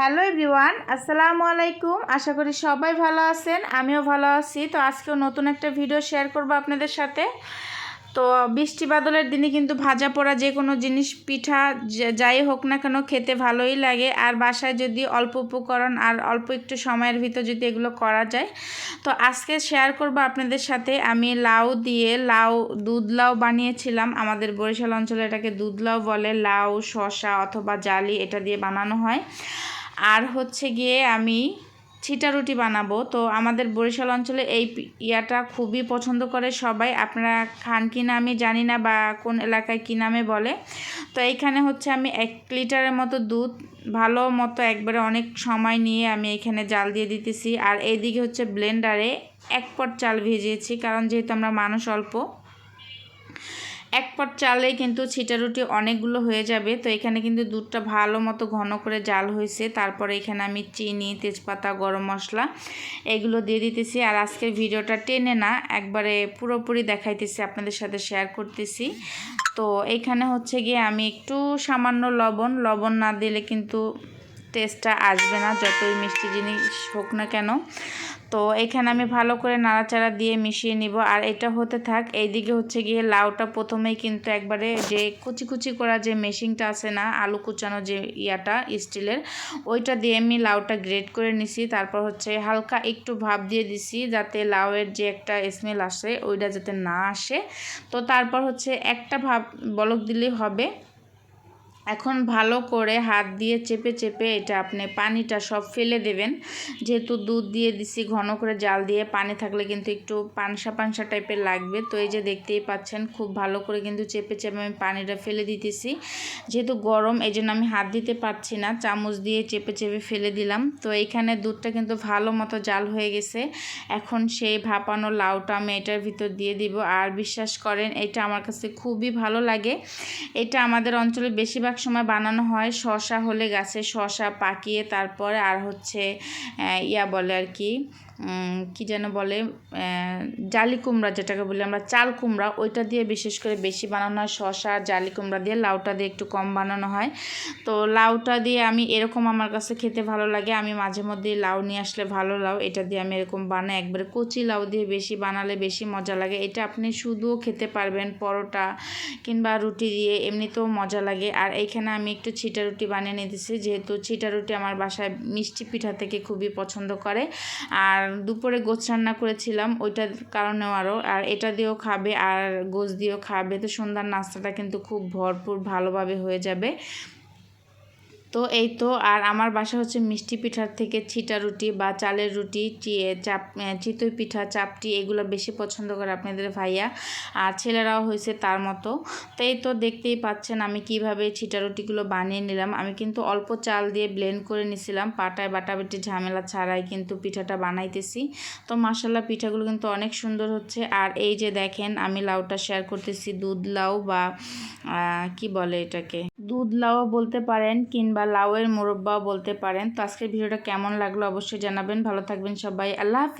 Hello everyone, আসসালামু আলাইকুম। আশা করি সবাই ভালো আছেন, আমিও ভালো আছি। তো আজকেও নতুন একটা ভিডিও শেয়ার করব আপনাদের সাথে। তো বৃষ্টি বাদলের দিনে কিন্তু ভাজা পোড়া যে কোনো জিনিস, পিঠা যাই হোক না কেন খেতে ভালোই লাগে। আর বাসায় যদি অল্প উপকরণ আর অল্প একটু সময়ের ভিতর যদি এগুলো করা যায়, তো আজকে শেয়ার করব আপনাদের সাথে। আমি লাউ দিয়ে লাউ, দুধ লাউ বানিয়েছিলাম। আমাদের বরিশাল অঞ্চলে এটাকে দুধ লাউ বলে। লাউ, শসা অথবা জালি এটা দিয়ে বানানো হয়। আর হচ্ছে গিয়ে আমি ছিটা রুটি বানাবো। তো আমাদের বরিশাল অঞ্চলে এই ইয়াটা খুবই পছন্দ করে সবাই। আপনারা খান কি আমি জানি না বা কোন এলাকায় কি নামে বলে। তো এইখানে হচ্ছে আমি এক লিটারের মতো দুধ, ভালো মতো একবারে অনেক সময় নিয়ে আমি এখানে জাল দিয়ে দিতেছি। আর এইদিকে হচ্ছে ব্লেন্ডারে এক পট চাল ভিজিয়েছি, কারণ যেহেতু আমরা মানুষ অল্প। এক পট চালেই কিন্তু ছিটা রুটি অনেকগুলো হয়ে যাবে। তো এখানে কিন্তু দুধটা ভালো মতো ঘন করে জাল হয়েছে। তারপরে এখানে আমি চিনি, তেজপাতা, গরম মশলা এগুলো দিয়ে দিতেছি। আর আজকের ভিডিওটা টেনে না, একবারে পুরোপুরি দেখাইতেছি, আপনাদের সাথে শেয়ার করতেছি। তো এইখানে হচ্ছে গিয়ে আমি একটু সামান্য লবণ লবণ না দিলে কিন্তু টেস্টটা আসবে না, যতই মিষ্টি জিনিস হোক না কেন। তো এখানে আমি ভালো করে নাড়াচাড়া দিয়ে মিশিয়ে নিব। আর এটা হতে থাক, এইদিকে হচ্ছে গিয়ে লাউটা প্রথমেই কিন্তু একবারে যে কুচি কুচি করা যে মেশিনটা আছে না, আলু কুচানো যে ইয়াটা, স্টিলের, ওইটা দিয়ে আমি লাউটা গ্রেট করে নিছি। তারপর হচ্ছে হালকা একটু ভাপ দিয়ে দিছি যাতে লাউয়ের যে একটা স্মেল আসে, ওইটা যাতে না আসে। তো তারপর হচ্ছে একটা ভাব বলক দিলেই হবে। এখন ভালো করে হাত দিয়ে চেপে চেপে এটা আপনি পানিটা সব ফেলে দেবেন। যেহেতু দুধ দিয়ে দিছি, ঘন করে জাল দিয়ে পানি থাকলে কিন্তু একটু পানসা পানসা টাইপের লাগবে। তো এই যে দেখতেই পাচ্ছেন, খুব ভালো করে কিন্তু চেপে চেপে আমি পানিটা ফেলে দিতেছি। যেহেতু গরম এই জন্য আমি হাত দিতে পারছি না, চামচ দিয়ে চেপে চেপে ফেলে দিলাম। তো এইখানে দুধটা কিন্তু ভালো মতো জাল হয়ে গেছে। এখন সেই ভাপানো লাউটা আমি এটার ভিতর দিয়ে দিব। আর বিশ্বাস করেন, এটা আমার কাছে খুবই ভালো লাগে। এটা আমাদের অঞ্চলে বেশিরভাগ সময় বানানো হয় শশা হলে গাছে শশা পাকিয়ে তারপরে আর হচ্ছে ইয়া বলে আর কি কি যেন বলে জালি কুমড়া যেটাকে বলি আমরা, চাল কুমড়া, ওইটা দিয়ে বিশেষ করে বেশি বানানো হয় শশা জালি কুমড়া দিয়ে, লাউটা দিয়ে একটু কম বানানো হয়। তো লাউটা দিয়ে আমি এরকম আমার কাছে খেতে ভালো লাগে, আমি মাঝে মধ্যে লাউ নিয়ে আসলে ভালো লাউ, এটা দিয়ে আমি এরকম বানাই। একবারে কচি লাউ দিয়ে বেশি বানালে বেশি মজা লাগে, এটা আপনি শুধুও খেতে পারবেন পরোটা কিংবা রুটি দিয়ে, এমনিতেও মজা লাগে। আর এইখানে আমি একটু ছিটা রুটি বানিয়ে নিতেছি যেহেতু ছিটা রুটি আমার বাসায় মিষ্টি পিঠা থেকে খুবই পছন্দ করে। আর দুপুরে গোছ রান্না করেছিলাম, ওইটার কারণেও আরও আর এটা দিয়েও খাবে আর গোছ দিয়েও খাবে, তো সন্ধ্যার নাস্তাটা কিন্তু খুব ভরপুর ভালোভাবে হয়ে যাবে। তো এই তো, আর আমার বাসা হচ্ছে মিষ্টি পিঠার থেকে ছিটা রুটি বা চালের রুটি চাপ চিতই পিঠা, চাপটি, এগুলো বেশি পছন্দ করে আপনাদের ভাইয়া। আর ছেলেরাও হয়েছে তার মতো। তো এই তো দেখতেই পাচ্ছেন আমি কীভাবে ছিটা রুটিগুলো বানিয়ে নিলাম। আমি কিন্তু অল্প চাল দিয়ে ব্লেন্ড করে নিছিলাম, পাটায় বাটাবাটি ঝামেলা ছাড়াই কিন্তু পিঠাটা বানাইতেছি। তো মাসাল্লাহ পিঠাগুলো কিন্তু অনেক সুন্দর হচ্ছে। আর এই যে দেখেন আমি লাউটা শেয়ার করতেছি, দুধ লাউ বা কি বলে এটাকে? দুধ লাউ বলতে পারেন কিংবা লাউয়ের মোরব্বাও বলতে পারেন। তো আজকের ভিডিওটা কেমন লাগল অবশ্যই জানাবেন। ভালো থাকবেন সবাই। আল্লাহ।